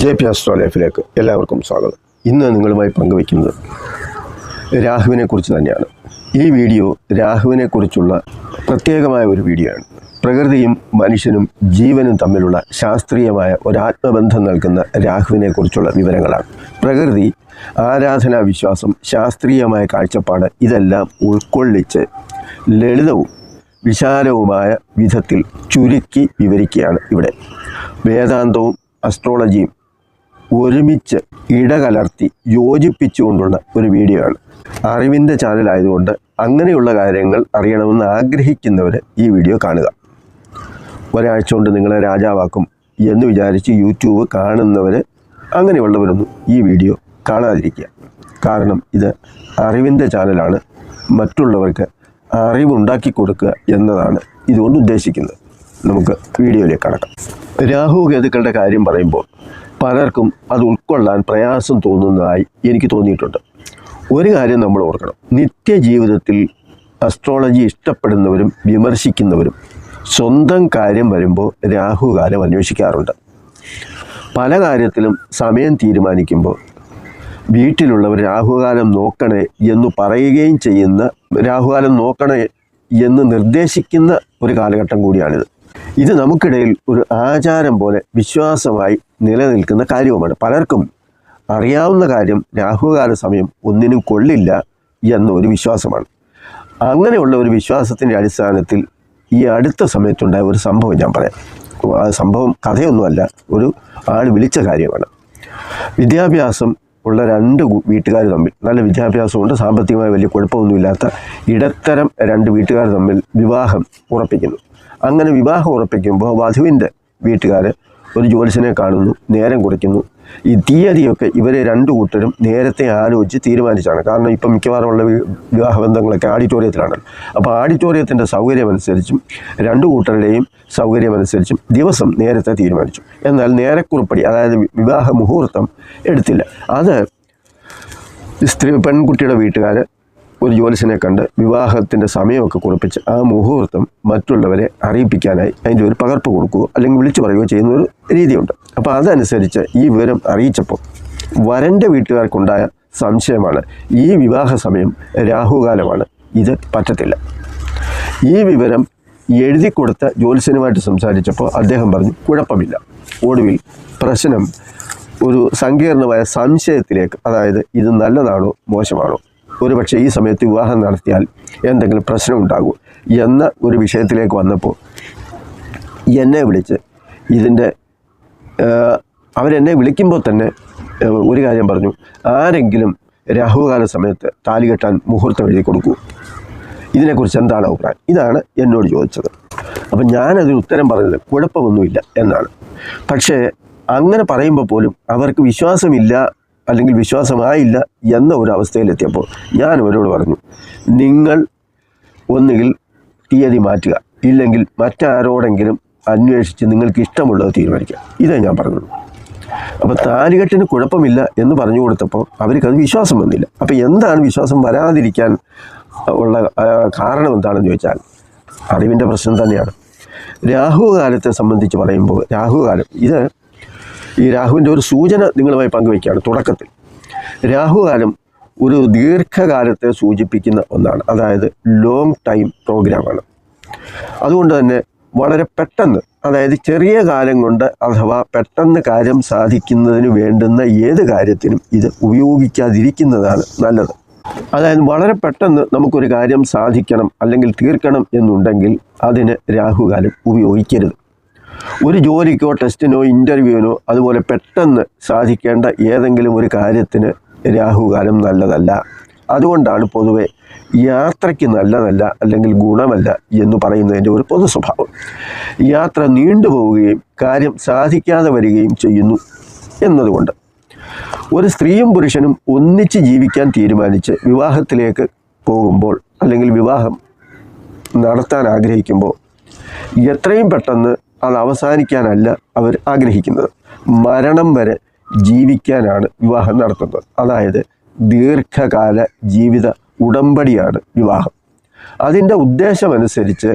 J P astro ലൈഫിലേക്ക് എല്ലാവർക്കും സ്വാഗതം. ഇന്ന് നിങ്ങളുമായി പങ്കുവയ്ക്കുന്നത് രാഹുവിനെ കുറിച്ച് തന്നെയാണ്. ഈ വീഡിയോ രാഹുവിനെ കുറിച്ചുള്ള പ്രത്യേകമായ ഒരു വീഡിയോ ആണ്. പ്രകൃതിയും മനുഷ്യനും ജീവനും തമ്മിലുള്ള ശാസ്ത്രീയമായ ഒരു ആത്മബന്ധം നൽകുന്ന രാഹുവിനെ കുറിച്ചുള്ള വിവരങ്ങളാണ്. പ്രകൃതി ആരാധനാ വിശ്വാസം ശാസ്ത്രീയമായ കാഴ്ചപ്പാട് ഇതെല്ലാം ഉൾക്കൊള്ളിച്ച് ലളിതവും വിശാലവുമായ വിധത്തിൽ ചുരുക്കി വിവരിക്കുകയാണ് ഇവിടെ. വേദാന്തവും അസ്ട്രോളജിയും ഒരുമിച്ച് ഇടകലർത്തി യോജിപ്പിച്ചുകൊണ്ടുള്ള ഒരു വീഡിയോ ആണ്. അറിവിന്റെ ചാനലായതുകൊണ്ട് അങ്ങനെയുള്ള കാര്യങ്ങൾ അറിയണമെന്ന് ആഗ്രഹിക്കുന്നവർ ഈ വീഡിയോ കാണുക. ഒരാഴ്ച കൊണ്ട് നിങ്ങളെ രാജാവാക്കും എന്ന് വിചാരിച്ച് യൂട്യൂബ് കാണുന്നവർ അങ്ങനെയുള്ളവരൊന്നും ഈ വീഡിയോ കാണാതിരിക്കുക. കാരണം ഇത് അറിവിന്റെ ചാനലാണ് മറ്റുള്ളവർക്ക് അറിവുണ്ടാക്കി കൊടുക്കുക എന്നതാണ് ഇതുകൊണ്ട് ഉദ്ദേശിക്കുന്നത്. നമുക്ക് വീഡിയോയിലേക്ക് കടക്കാം. രാഹു കേതുക്കളുടെ കാര്യം പറയുമ്പോൾ പലർക്കും അത് ഉൾക്കൊള്ളാൻ പ്രയാസം തോന്നുന്നതായി എനിക്ക് തോന്നിയിട്ടുണ്ട്. ഒരു കാര്യം നമ്മൾ ഓർക്കണം. നിത്യജീവിതത്തിൽ അസ്ട്രോളജി ഇഷ്ടപ്പെടുന്നവരും വിമർശിക്കുന്നവരും സ്വന്തം കാര്യം വരുമ്പോൾ രാഹുകാലം അന്വേഷിക്കാറുണ്ട്. പല കാര്യത്തിലും സമയം തീരുമാനിക്കുമ്പോൾ വീട്ടിലുള്ളവർ രാഹുകാലം നോക്കണേ എന്ന് പറയുകയും ചെയ്യുന്ന രാഹുകാലം നോക്കണേ എന്ന് നിർദ്ദേശിക്കുന്ന ഒരു കാലഘട്ടം കൂടിയാണിത്. ഇത് നമുക്കിടയിൽ ഒരു ആചാരം പോലെ വിശ്വാസമായി നിലനിൽക്കുന്ന കാര്യവുമാണ്. പലർക്കും അറിയാവുന്ന കാര്യം രാഹുകാല സമയം ഒന്നിനും കൊള്ളില്ല എന്നൊരു വിശ്വാസമാണ്. അങ്ങനെയുള്ള ഒരു വിശ്വാസത്തിന്റെ അടിസ്ഥാനത്തിൽ ഈ അടുത്ത സമയത്തുണ്ടായ ഒരു സംഭവം ഞാൻ പറയാം. ആ സംഭവം കഥയൊന്നുമല്ല ഒരു ആൾ വിളിച്ച കാര്യമാണ്. വിദ്യാഭ്യാസം ഉള്ള രണ്ട് വീട്ടുകാർ തമ്മിൽ നല്ല വിദ്യാഭ്യാസമുണ്ട് സാമ്പത്തികമായി വലിയ കുഴപ്പമൊന്നുമില്ലാത്ത ഇടത്തരം രണ്ട് വീട്ടുകാർ തമ്മിൽ വിവാഹം ഉറപ്പിക്കുന്നു. അങ്ങനെ വിവാഹം ഉറപ്പിക്കുമ്പോൾ വധുവിന്റെ വീട്ടുകാർ ഒരു ജ്യോത്സ്യനെ കാണുന്നു നേരം കുറിക്കുന്നു. ഈ തീയതിയൊക്കെ ഇവരെ രണ്ട് കൂട്ടരും നേരത്തെ ആലോചിച്ച് തീരുമാനിച്ചാണ് കാരണം ഇപ്പം മിക്കവാറുമുള്ള വിവാഹ ബന്ധങ്ങളൊക്കെ ആഡിറ്റോറിയത്തിലാണല്ലോ. അപ്പോൾ ആഡിറ്റോറിയത്തിന്റെ സൗകര്യമനുസരിച്ചും രണ്ട് കൂട്ടരുടെയും സൗകര്യമനുസരിച്ചും ദിവസം നേരത്തെ തീരുമാനിച്ചു. എന്നാൽ നേരക്കുറിപ്പടി അതായത് വിവാഹ മുഹൂർത്തം എടുത്തില്ല. അത് സ്ത്രീ പെൺകുട്ടിയുടെ വീട്ടുകാർ ഒരു ജ്യോത്സ്യനെ കണ്ട് വിവാഹത്തിന്റെ സമയമൊക്കെ കുറിപ്പിച്ച് ആ മുഹൂർത്തം മറ്റുള്ളവരെ അറിയിപ്പിക്കാനായി അതിന്റെ ഒരു പകർപ്പ് കൊടുക്കുകയോ അല്ലെങ്കിൽ വിളിച്ചു പറയുകയോ ചെയ്യുന്ന ഒരു രീതിയുണ്ട്. അപ്പോൾ അതനുസരിച്ച് ഈ വിവരം അറിയിച്ചപ്പോൾ വരന്റെ വീട്ടുകാർക്കുണ്ടായ സംശയമാണ്. ഈ വിവാഹ സമയം രാഹുകാലമാണ്. ഇത് പറ്റത്തില്ല. ഈ വിവരം എഴുതി കൊടുത്ത ജ്യോത്സ്യനുമായിട്ട് സംസാരിച്ചപ്പോൾ അദ്ദേഹം പറഞ്ഞു കുഴപ്പമില്ല. ഒടുവിൽ പ്രശ്നം ഒരു സങ്കീർണമായ സംശയത്തിലേക്ക് അതായത് ഇത് നല്ലതാണോ മോശമാണോ ഒരുപക്ഷെ ഈ സമയത്ത് വിവാഹം നടത്തിയാൽ എന്തെങ്കിലും പ്രശ്നം ഉണ്ടാകും എന്ന ഒരു വിഷയത്തിലേക്ക് വന്നപ്പോൾ എന്നെ വിളിച്ച് ഇതിന്റെ അവരെന്നെ വിളിക്കുമ്പോൾ തന്നെ ഒരു കാര്യം പറഞ്ഞു. ആരെങ്കിലും രാഹുകാല സമയത്ത് താലി കെട്ടാൻ മുഹൂർത്തം എഴുതി കൊടുക്കൂ. ഇതിനെക്കുറിച്ച് എന്താണ് അഭിപ്രായം? ഇതാണ് എന്നോട് ചോദിച്ചത്. അപ്പം ഞാനതിന് ഉത്തരം പറഞ്ഞത് കുഴപ്പമൊന്നുമില്ല എന്നാണ്. പക്ഷേ അങ്ങനെ പറയുമ്പോൾ പോലും അവർക്ക് വിശ്വാസമില്ല അല്ലെങ്കിൽ വിശ്വാസമായില്ല എന്ന ഒരു അവസ്ഥയിലെത്തിയപ്പോൾ ഞാൻ അവരോട് പറഞ്ഞു നിങ്ങൾ ഒന്നുകിൽ തീയതി മാറ്റുക ഇല്ലെങ്കിൽ മറ്റാരോടെങ്കിലും അന്വേഷിച്ച് നിങ്ങൾക്ക് ഇഷ്ടമുള്ളത് തീരുമാനിക്കുക. ഇതേ ഞാൻ പറഞ്ഞുള്ളൂ അപ്പോൾ താലികെട്ടിന് കുഴപ്പമില്ല എന്ന് പറഞ്ഞു കൊടുത്തപ്പോൾ അവർക്കത് വിശ്വാസം വന്നില്ല. അപ്പോൾ എന്താണ് വിശ്വാസം വരാതിരിക്കാൻ ഉള്ള കാരണം എന്താണെന്ന് ചോദിച്ചാൽ അറിവിന്റെ പ്രശ്നം തന്നെയാണ്. രാഹുകാലത്തെ സംബന്ധിച്ച് പറയുമ്പോൾ രാഹുകാലം ഇത് ഈ രാഹുവിന്റെ ഒരു സൂചന നിങ്ങളുമായി പങ്കുവയ്ക്കുകയാണ് തുടക്കത്തിൽ. രാഹുകാലം ഒരു ദീർഘകാലത്തെ സൂചിപ്പിക്കുന്ന ഒന്നാണ്. അതായത് ലോങ് ടൈം പ്രോഗ്രാമാണ് അതുകൊണ്ട് തന്നെ വളരെ പെട്ടെന്ന് അതായത് ചെറിയ കാലം കൊണ്ട് അഥവാ പെട്ടെന്ന് കാര്യം സാധിക്കുന്നതിന് വേണ്ടുന്ന ഏത് കാര്യത്തിനും ഇത് ഉപയോഗിക്കാതിരിക്കുന്നതാണ് നല്ലത്. അതായത് വളരെ പെട്ടെന്ന് നമുക്കൊരു കാര്യം സാധിക്കണം അല്ലെങ്കിൽ തീർക്കണം എന്നുണ്ടെങ്കിൽ അതിന് രാഹുകാലം ഉപയോഗിക്കരുത്. ഒരു ജോലിക്കോ ടെസ്റ്റിനോ ഇന്റർവ്യൂവിനോ അതുപോലെ പെട്ടെന്ന് സാധിക്കേണ്ട ഏതെങ്കിലും ഒരു കാര്യത്തിന് രാഹുകാലം നല്ലതല്ല. അതുകൊണ്ടാണ് പൊതുവെ യാത്രയ്ക്ക് നല്ലതല്ല അല്ലെങ്കിൽ ഗുണമല്ല എന്ന് പറയുന്നതിന്റെ ഒരു പൊതു സ്വഭാവം യാത്ര നീണ്ടുപോവുകയും കാര്യം സാധിക്കാതെ വരികയും ചെയ്യുന്നു എന്നതുകൊണ്ട്. ഒരു സ്ത്രീയും പുരുഷനും ഒന്നിച്ച് ജീവിക്കാൻ തീരുമാനിച്ച് വിവാഹത്തിലേക്ക് പോകുമ്പോൾ അല്ലെങ്കിൽ വിവാഹം നടത്താൻ ആഗ്രഹിക്കുമ്പോൾ എത്രയും പെട്ടെന്ന് അത് അവസാനിക്കാനല്ല അവർ ആഗ്രഹിക്കുന്നത്. മരണം വരെ ജീവിക്കാനാണ് വിവാഹം നടത്തുന്നത്. അതായത് ദീർഘകാല ജീവിത ഉടമ്പടിയാണ് വിവാഹം. അതിന്റെ ഉദ്ദേശമനുസരിച്ച്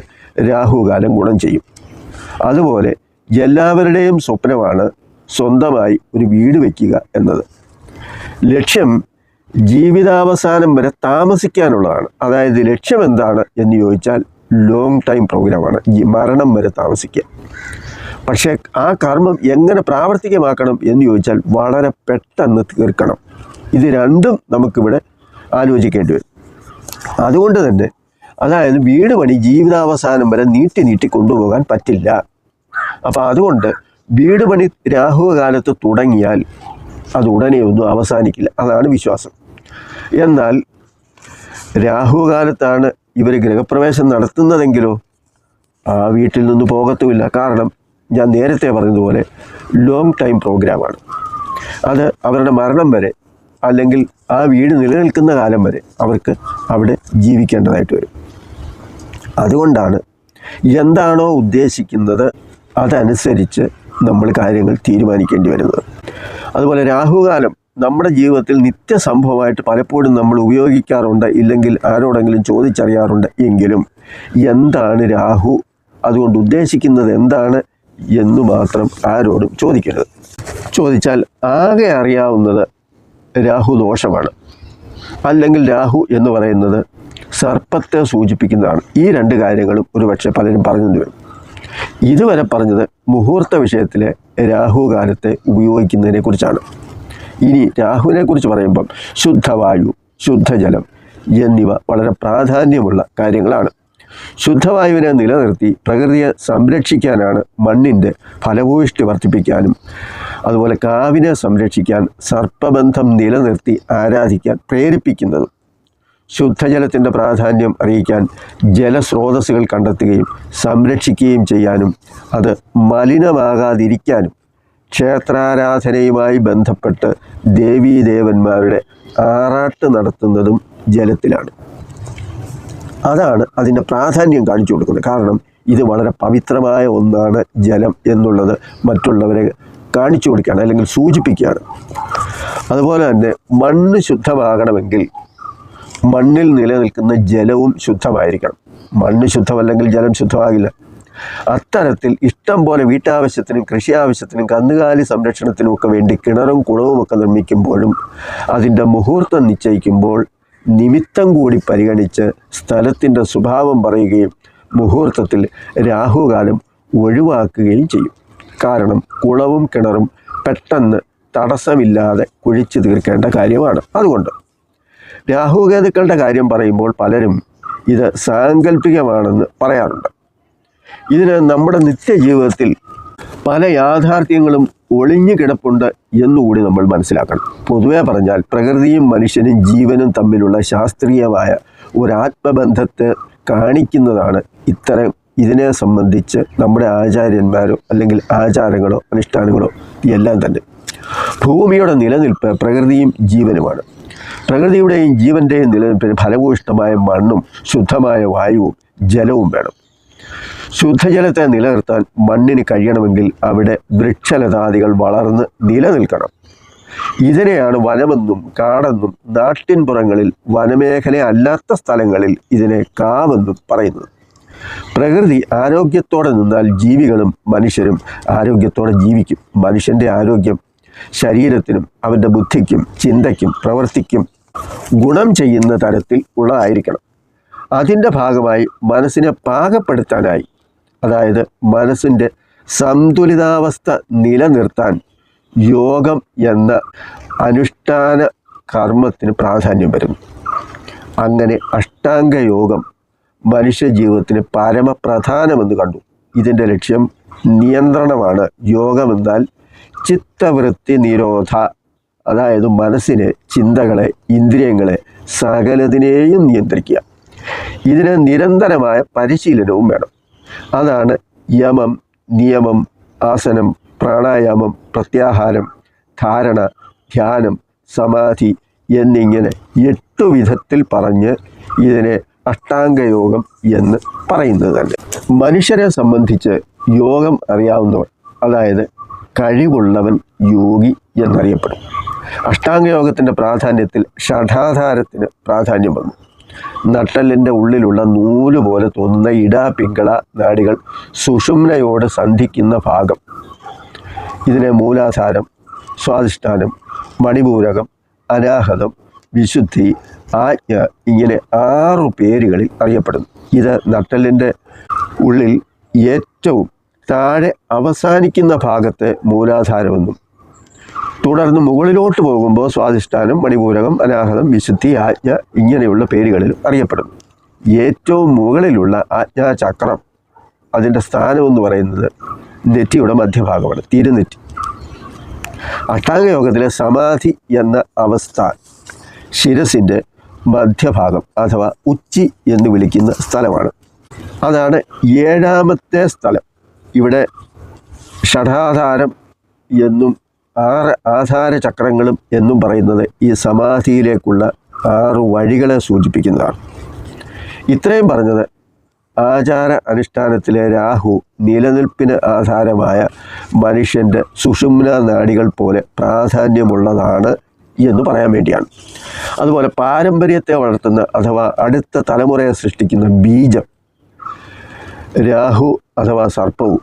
രാഹുകാലം ഗുണം ചെയ്യും. അതുപോലെ എല്ലാവരുടെയും സ്വപ്നമാണ് സ്വന്തമായി ഒരു വീട് വയ്ക്കുക എന്നത്. ലക്ഷ്യം ജീവിതാവസാനം വരെ താമസിക്കാനുള്ളതാണ്. അതായത് ലക്ഷ്യം എന്താണ് എന്ന് ചോദിച്ചാൽ ലോങ് ടൈം പ്രോഗ്രാമാണ് മരണം വരെ താമസിക്കുക. പക്ഷേ ആ കർമ്മം എങ്ങനെ പ്രാവർത്തികമാക്കണം എന്ന് ചോദിച്ചാൽ വളരെ പെട്ടെന്ന് തീർക്കണം. ഇത് രണ്ടും നമുക്കിവിടെ ആലോചിക്കേണ്ടി വരും. അതുകൊണ്ട് തന്നെ അതായത് വീട് പണി ജീവിതാവസാനം വരെ നീട്ടി നീട്ടി കൊണ്ടുപോകാൻ പറ്റില്ല. അപ്പോൾ അതുകൊണ്ട് വീട് പണി രാഹുകാലത്ത് തുടങ്ങിയാൽ അത് ഉടനെ ഒന്നും അവസാനിക്കില്ല. അതാണ് വിശ്വാസം. എന്നാൽ രാഹുകാലത്താണ് ഇവർ ഗൃഹപ്രവേശം നടത്തുന്നതെങ്കിലോ ആ വീട്ടിൽ നിന്ന് പോകത്തുമില്ല. കാരണം ഞാൻ നേരത്തെ പറഞ്ഞതുപോലെ ലോങ് ടൈം പ്രോഗ്രാമാണ് അത് അവരുടെ മരണം വരെ അല്ലെങ്കിൽ ആ വീട് നിലനിൽക്കുന്ന കാലം വരെ അവർക്ക് അവിടെ ജീവിക്കേണ്ടതായിട്ട് വരും. അതുകൊണ്ടാണ് എന്താണോ ഉദ്ദേശിക്കുന്നത് അതനുസരിച്ച് നമ്മൾ കാര്യങ്ങൾ തീരുമാനിക്കേണ്ടി വരുന്നത്. അതുപോലെ രാഹുകാലം നമ്മുടെ ജീവിതത്തിൽ നിത്യസംഭവമായിട്ട് പലപ്പോഴും നമ്മൾ ഉപയോഗിക്കാറുണ്ട് ഇല്ലെങ്കിൽ ആരോടെങ്കിലും ചോദിച്ചറിയാറുണ്ട് എങ്കിലും. എന്താണ് രാഹു? അതുകൊണ്ട് ഉദ്ദേശിക്കുന്നത് എന്താണ് എന്ന് മാത്രം ആരോടും ചോദിക്കരുത്. ചോദിച്ചാൽ ആകെ അറിയാവുന്നത് രാഹു ദോഷമാണ്. അല്ലെങ്കിൽ രാഹു എന്ന് പറയുന്നത് സർപ്പത്തെ സൂചിപ്പിക്കുന്നതാണ്. ഈ രണ്ട് കാര്യങ്ങളും ഒരുപക്ഷെ പലരും പറഞ്ഞു വരും ഇതുവരെ പറഞ്ഞത് മുഹൂർത്ത വിഷയത്തിലെ രാഹുകാലത്തെ ഉപയോഗിക്കുന്നതിനെ കുറിച്ചാണ് ഇനി രാഹുവിനെ കുറിച്ച് പറയുമ്പം ശുദ്ധവായു ശുദ്ധജലം എന്നിവ വളരെ പ്രാധാന്യമുള്ള കാര്യങ്ങളാണ്. ശുദ്ധവായുവിനെ നിലനിർത്തി പ്രകൃതിയെ സംരക്ഷിക്കാനാണ് മണ്ണിന്റെ ഫലഭൂയിഷ്ടി വർദ്ധിപ്പിക്കാനും അതുപോലെ കാവിനെ സംരക്ഷിക്കാൻ സർപ്പബന്ധം നിലനിർത്തി ആരാധിക്കാൻ പ്രേരിപ്പിക്കുന്നത് ശുദ്ധജലത്തിന്റെ പ്രാധാന്യം അറിയിക്കാൻ ജലസ്രോതസ്സുകൾ കണ്ടെത്തുകയും സംരക്ഷിക്കുകയും ചെയ്യാനും അത് മലിനമാകാതിരിക്കാനും ക്ഷേത്രാരാധനയുമായി ബന്ധപ്പെട്ട് ദേവീദേവന്മാരുടെ ആറാട്ട് നടത്തുന്നതും ജലത്തിലാണ്. അതാണ് അതിന്റെ പ്രാധാന്യം കാണിച്ചു കൊടുക്കുന്നത്. കാരണം ഇത് വളരെ പവിത്രമായ ഒന്നാണ് ജലം എന്നുള്ളത് മറ്റുള്ളവരെ കാണിച്ചു കൊടുക്കുകയാണ് അല്ലെങ്കിൽ സൂചിപ്പിക്കുകയാണ്. അതുപോലെ തന്നെ മണ്ണ് ശുദ്ധമാകണമെങ്കിൽ മണ്ണിൽ നിലനിൽക്കുന്ന ജലവും ശുദ്ധമായിരിക്കണം. മണ്ണ് ശുദ്ധമല്ലെങ്കിൽ ജലം ശുദ്ധമാകില്ല. അത്തരത്തിൽ ഇഷ്ടം പോലെ വീട്ടാവശ്യത്തിനും കൃഷി ആവശ്യത്തിനും കന്നുകാലി സംരക്ഷണത്തിനും ഒക്കെ വേണ്ടി കിണറും കുളവും ഒക്കെ നിർമ്മിക്കുമ്പോഴും അതിന്റെ മുഹൂർത്തം നിശ്ചയിക്കുമ്പോൾ നിമിത്തം കൂടി പരിഗണിച്ച് സ്ഥലത്തിന്റെ സ്വഭാവം പറയുകയും മുഹൂർത്തത്തിൽ രാഹുകാലം ഒഴിവാക്കുകയും ചെയ്യും. കാരണം കുളവും കിണറും പെട്ടെന്ന് തടസ്സമില്ലാതെ കുഴിച്ചു തീർക്കേണ്ട കാര്യമാണ്. അതുകൊണ്ട് രാഹുകേതുക്കളുടെ കാര്യം പറയുമ്പോൾ പലരും ഇത് സാങ്കല്പികമാണെന്ന് പറയാറുണ്ട്. ഇതിന് നമ്മുടെ നിത്യജീവിതത്തിൽ പല യാഥാർത്ഥ്യങ്ങളും ഒളിഞ്ഞു കിടപ്പുണ്ട് എന്നുകൂടി നമ്മൾ മനസ്സിലാക്കണം. പൊതുവേ പറഞ്ഞാൽ പ്രകൃതിയും മനുഷ്യനും ജീവനും തമ്മിലുള്ള ശാസ്ത്രീയമായ ഒരു ആത്മബന്ധത്തെ കാണിക്കുന്നതാണ് ഇത്തരം ഇതിനെ സംബന്ധിച്ച് നമ്മുടെ ആചാര്യന്മാരോ അല്ലെങ്കിൽ ആചാരങ്ങളോ അനുഷ്ഠാനങ്ങളോ എല്ലാം തന്നെ. ഭൂമിയുടെ നിലനിൽപ്പ് പ്രകൃതിയും ജീവനുമാണ്. പ്രകൃതിയുടെയും ജീവന്റെയും നിലനിൽപ്പിന് ഫലഭൂഷ്ടമായ മണ്ണും ശുദ്ധമായ വായുവും ജലവും വേണം. ശുദ്ധജലത്തെ നിലനിർത്താൻ മണ്ണിന് കഴിയണമെങ്കിൽ അവിടെ വൃക്ഷലതാദികൾ വളർന്ന് നിലനിൽക്കണം. ഇതിനെയാണ് വനമെന്നും കാടെന്നും നാട്ടിൻപുറങ്ങളിൽ വനമേഖല അല്ലാത്ത സ്ഥലങ്ങളിൽ ഇതിനെ കാവെന്നും പറയുന്നത്. പ്രകൃതി ആരോഗ്യത്തോടെ നിന്നാൽ ജീവികളും മനുഷ്യരും ആരോഗ്യത്തോടെ ജീവിക്കും. മനുഷ്യന്റെ ആരോഗ്യം ശരീരത്തിനും അവന്റെ ബുദ്ധിക്കും ചിന്തയ്ക്കും പ്രവൃത്തിക്കും ഗുണം ചെയ്യുന്ന തരത്തിൽ ഉള്ളതായിരിക്കണം. അതിന്റെ ഭാഗമായി മനസ്സിനെ പാകപ്പെടുത്താനായി. അതായത് മനസ്സിന്റെ സന്തുലിതാവസ്ഥ നിലനിർത്താൻ യോഗം എന്ന അനുഷ്ഠാന കർമ്മത്തിന് പ്രാധാന്യം വരുന്നു. അങ്ങനെ അഷ്ടാംഗ യോഗം മനുഷ്യ ജീവിതത്തിന് പരമപ്രധാനമെന്ന് കണ്ടു. ഇതിന്റെ ലക്ഷ്യം നിയന്ത്രണമാണ്. യോഗമെന്നാൽ ചിത്തവൃത്തി നിരോധ അതായത് മനസ്സിനെ ചിന്തകളെ ഇന്ദ്രിയങ്ങളെ സകലതിനെയും നിയന്ത്രിക്കുക. ഇതിന് നിരന്തരമായ പരിശീലനവും വേണം. അതാണ് യമം നിയമം ആസനം പ്രാണായാമം പ്രത്യാഹാരം ധാരണ ധ്യാനം സമാധി എന്നിങ്ങനെ എട്ടു വിധത്തിൽ പറഞ്ഞ് ഇതിനെ അഷ്ടാംഗയോഗം എന്ന് പറയുന്നത് തന്നെ. മനുഷ്യരെ സംബന്ധിച്ച് യോഗം അറിയാവുന്നവൻ അതായത് കഴിവുള്ളവൻ യോഗി എന്നറിയപ്പെടും. അഷ്ടാംഗയോഗത്തിന്റെ പ്രാധാന്യത്തിൽ ഷഠാധാരത്തിന് പ്രാധാന്യം വന്നു. നട്ടലിന്റെ ഉള്ളിലുള്ള നൂൽ പോലെ തോന്നുന്ന ഇട പിങ്കള നാടികൾ സുഷുമ്നയോട് സന്ധിക്കുന്ന ഭാഗം. ഇതിനെ മൂലാധാരം സ്വാധിഷ്ഠാനം മണിപൂരകം അനാഹതം വിശുദ്ധി ആജ്ഞ ഇങ്ങനെ ആറു പേരുകളിൽ അറിയപ്പെടുന്നു. ഇത് നട്ടലിന്റെ ഉള്ളിൽ ഏറ്റവും താഴെ അവസാനിക്കുന്ന ഭാഗത്തെ മൂലാധാരമെന്നും തുടർന്ന് മുകളിലോട്ട് പോകുമ്പോൾ സ്വാധിഷ്ഠാനം മണിപൂരകം അനാഹതം വിശുദ്ധി ആജ്ഞ ഇങ്ങനെയുള്ള പേരുകളിൽ അറിയപ്പെടുന്നു. ഏറ്റവും മുകളിലുള്ള ആജ്ഞാചക്രം അതിന്റെ സ്ഥാനമെന്ന് പറയുന്നത് നെറ്റിയുടെ മധ്യഭാഗമാണ് തിരുനെറ്റി. അഷ്ടാംഗയോഗത്തിലെ സമാധി എന്ന അവസ്ഥ ശിരസിന്റെ മധ്യഭാഗം അഥവാ ഉച്ചി എന്ന് വിളിക്കുന്ന സ്ഥലമാണ്. അതാണ് ഏഴാമത്തെ സ്ഥലം. ഇവിടെ ഷഠാധാരം എന്നും ആറ് ആധാര ചക്രങ്ങളും എന്നും പറയുന്നത് ഈ സമാധിയിലേക്കുള്ള ആറ് വഴികളെ സൂചിപ്പിക്കുന്നതാണ്. ഇത്രയും പറഞ്ഞത് ആചാര അനുഷ്ഠാനത്തിലെ രാഹു നിലനിൽപ്പിന് ആധാരമായ മനുഷ്യന്റെ സുഷുമ്ന നാടികൾ പോലെ പ്രാധാന്യമുള്ളതാണ് എന്ന് പറയാൻ വേണ്ടിയാണ്. അതുപോലെ പാരമ്പര്യത്തെ വളർത്തുന്ന അഥവാ അടുത്ത തലമുറയെ സൃഷ്ടിക്കുന്ന ബീജം രാഹു അഥവാ സർപ്പവും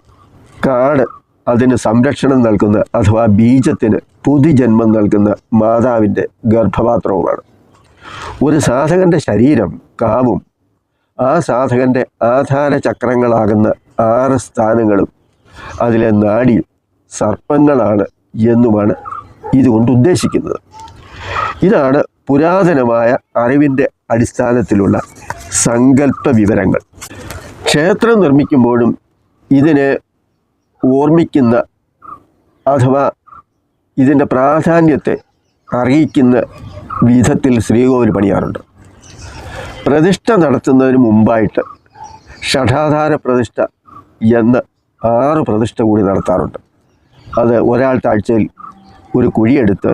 കാട് അതിന് സംരക്ഷണം നൽകുന്ന അഥവാ ബീജത്തിന് പുതുജന്മം നൽകുന്ന മാതാവിന്റെ ഗർഭപാത്രവുമാണ്. ഒരു സാധകന്റെ ശരീരം കാവും ആ സാധകന്റെ ആധാര ചക്രങ്ങളാകുന്ന ആറ് സ്ഥാനങ്ങളും അതിലെ നാടിയും സർപ്പങ്ങളാണ് എന്നുമാണ് ഇതുകൊണ്ട് ഉദ്ദേശിക്കുന്നത്. ഇതാണ് പുരാതനമായ അറിവിന്റെ അടിസ്ഥാനത്തിലുള്ള സങ്കല്പ വിവരങ്ങൾ ക്ഷേത്രം നിർമ്മിക്കുമ്പോഴും ഇതിനെ ഓർമ്മിക്കുന്ന അഥവാ ഇതിന്റെ പ്രാധാന്യത്തെ അറിയിക്കുന്ന വിധത്തിൽ ശ്രീകോവിൽ പണിയാറുണ്ട്. പ്രതിഷ്ഠ നടത്തുന്നതിന് മുമ്പായിട്ട് ഷഠാധാര പ്രതിഷ്ഠ എന്ന ആറ് പ്രതിഷ്ഠ കൂടി നടത്താറുണ്ട്. അത് ഒരാൾ താഴ്ചയിൽ ഒരു കുഴിയെടുത്ത്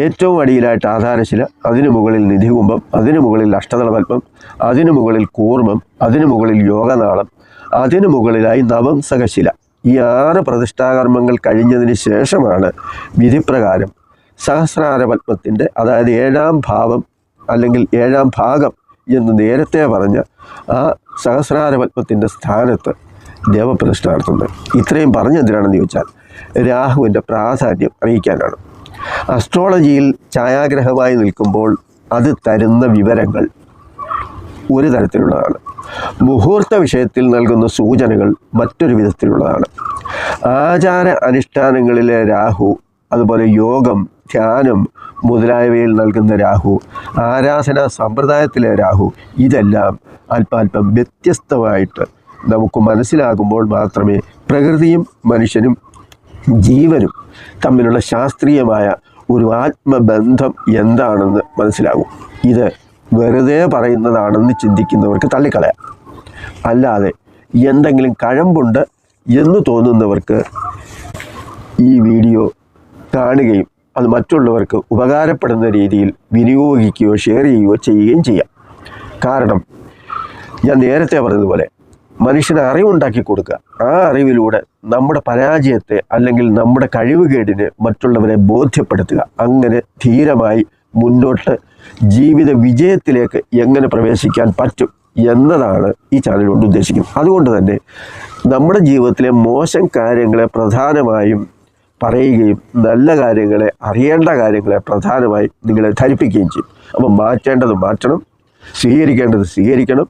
ഏറ്റവും അടിയിലായിട്ട് ആധാരശില അതിനു മുകളിൽ നിധികുംഭം അതിനു മുകളിൽ അഷ്ടതളപത്മം അതിനു മുകളിൽ കൂർമ്മം അതിനു മുകളിൽ യോഗനാളം അതിനു മുകളിലായി നവംസകശില. ഈ ആറ് പ്രതിഷ്ഠാകർമ്മങ്ങൾ കഴിഞ്ഞതിന് ശേഷമാണ് വിധിപ്രകാരം സഹസ്രാര പത്മത്തിന്റെ അതായത് ഏഴാം ഭാവം അല്ലെങ്കിൽ ഏഴാം ഭാഗം എന്ന് നേരത്തെ പറഞ്ഞ ആ സഹസ്രാര പത്മത്തിന്റെ സ്ഥാനത്ത് ദേവപ്രതിഷ്ഠ നടത്തുന്നത്. ഇത്രയും പറഞ്ഞെന്തിനാണെന്ന് ചോദിച്ചാൽ രാഹുവിന്റെ പ്രാധാന്യം അറിയിക്കാനാണ്. അസ്ട്രോളജിയിൽ ഛായാഗ്രഹമായി നിൽക്കുമ്പോൾ അത് തരുന്ന വിവരങ്ങൾ ഒരു തരത്തിലുള്ളതാണ്. മുഹൂർത്ത വിഷയത്തിൽ നൽകുന്ന സൂചനകൾ മറ്റൊരു വിധത്തിലുള്ളതാണ്. ആചാര അനുഷ്ഠാനങ്ങളിലെ രാഹു അതുപോലെ യോഗം ധ്യാനം മുതലായവയിൽ നൽകുന്ന രാഹു ആരാധന സമ്പ്രദായത്തിലെ രാഹു ഇതെല്ലാം അല്പാൽപ്പം വ്യത്യസ്തമായിട്ട് നമുക്ക് മനസ്സിലാകുമ്പോൾ മാത്രമേ പ്രകൃതിയും മനുഷ്യനും ജീവനും തമ്മിലുള്ള ശാസ്ത്രീയമായ ഒരു ആത്മബന്ധം എന്താണെന്ന് മനസ്സിലാകും. ഇത് വെറുതെ പറയുന്നതാണെന്ന് ചിന്തിക്കുന്നവർക്ക് തള്ളിക്കളയാം. അല്ലാതെ എന്തെങ്കിലും കഴമ്പുണ്ട് എന്ന് തോന്നുന്നവർക്ക് ഈ വീഡിയോ കാണുകയും അത് മറ്റുള്ളവർക്ക് ഉപകാരപ്പെടുന്ന രീതിയിൽ വിനിയോഗിക്കുകയോ ഷെയർ ചെയ്യുകയോ ചെയ്യുകയും ചെയ്യാം. കാരണം ഞാൻ നേരത്തെ പറഞ്ഞതുപോലെ മനുഷ്യന് അറിവുണ്ടാക്കി കൊടുക്കുക. ആ അറിവിലൂടെ നമ്മുടെ പരാജയത്തെ അല്ലെങ്കിൽ നമ്മുടെ കഴിവുകേടിനെ മറ്റുള്ളവരെ ബോധ്യപ്പെടുത്തുക. അങ്ങനെ ധീരമായി മുന്നോട്ട് ജീവിത വിജയത്തിലേക്ക് എങ്ങനെ പ്രവേശിക്കാൻ പറ്റും എന്നതാണ് ഈ ചാനൽ കൊണ്ട് ഉദ്ദേശിക്കുന്നത്. അതുകൊണ്ട് തന്നെ നമ്മുടെ ജീവിതത്തിലെ മോശം കാര്യങ്ങളെ പ്രധാനമായും പറയുകയും നല്ല കാര്യങ്ങളെ അറിയേണ്ട കാര്യങ്ങളെ പ്രധാനമായി നിങ്ങളെ ധരിപ്പിക്കുകയും ചെയ്യും. അപ്പോൾ മാറ്റേണ്ടത് മാറ്റണം സ്വീകരിക്കേണ്ടത് സ്വീകരിക്കണം.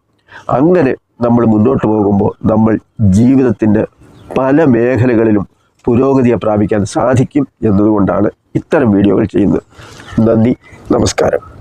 അങ്ങനെ നമ്മൾ മുന്നോട്ട് പോകുമ്പോൾ നമ്മൾ ജീവിതത്തിന്റെ പല മേഖലകളിലും പുരോഗതിയെ പ്രാപിക്കാൻ സാധിക്കും എന്നതുകൊണ്ടാണ് ഇത്തരം വീഡിയോകൾ ചെയ്യുന്നത്. നന്ദി നമസ്കാരം.